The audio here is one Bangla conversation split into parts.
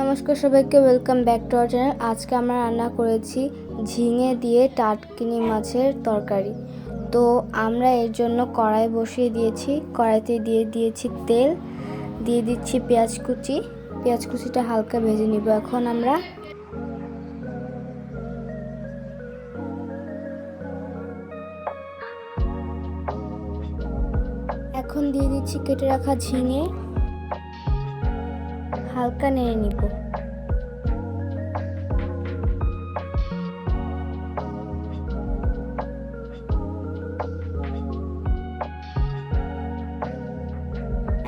নমস্কার সবাইকে welcome back to our channel আজকে আমরা রান্না করেছি ঝিঙে দিয়ে টাটকিনি মাছের তরকারি। তো আমরা এর জন্য কড়াই বসিয়ে দিয়েছি। কড়াইতে দিয়ে দিয়েছি তেল, দিয়ে দিচ্ছি পেঁয়াজ কুচি। পেঁয়াজ কুচিটা হালকা ভেজে নিব। এখন আমরা এখন দিয়ে দিচ্ছি কেটে রাখা ঝিঙে। হালকা নেড়ে নিব।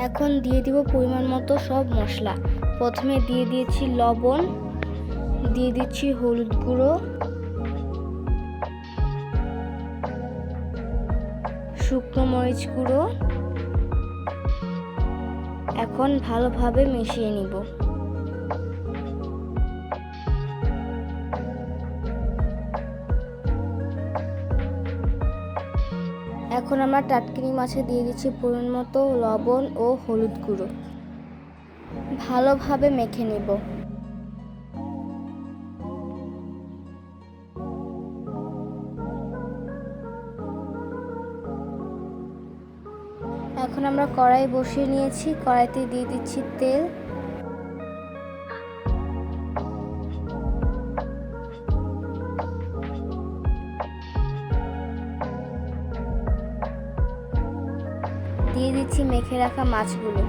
এখন দিয়ে দিব পরিমাণ মতো সব মশলা। প্রথমে দিয়ে দিয়েছি লবণ, দিয়ে দিচ্ছি হলুদ গুঁড়ো। শুকনো মরিচ গুঁড়ো। এখন ভালোভাবে মিশিয়ে নিব। এখন আমরা টাটকিনি মাছে দিয়ে দিচ্ছি পরিমাণ মতো লবণ ও হলুদ গুঁড়ো। ভালোভাবে মেখে নেব। এখন আমরা কড়াই বসিয়ে নিয়েছি কড়াইতে দিয়ে দিচ্ছি তেল। দিয়ে দিচ্ছি মেখে রাখা মাছগুলো।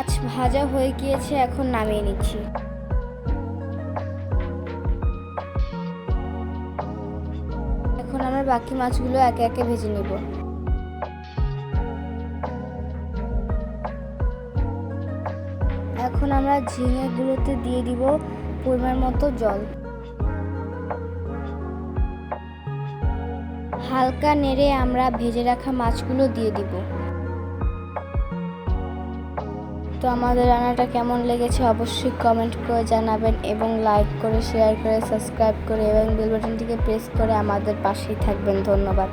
মাছ ভাজা হয়ে গিয়েছে, এখন নামিয়ে নিচ্ছি। এখন আমরা বাকি মাছগুলো একে একে ভেজে নেব। এখন আমরা ঝিঙেগুলোতে দিয়ে দিব পরিমাণ মতো জল। হালকা নেড়ে আমরা ভেজে রাখা মাছগুলো দিয়ে দিব। তো আমাদের রান্নাটা কেমন লেগেছে অবশ্যই কমেন্ট করে জানাবেন এবং লাইক করে শেয়ার করে সাবস্ক্রাইব করে এবং বেল বাটনটিকে প্রেস করে আমাদের পাশেই থাকবেন। ধন্যবাদ।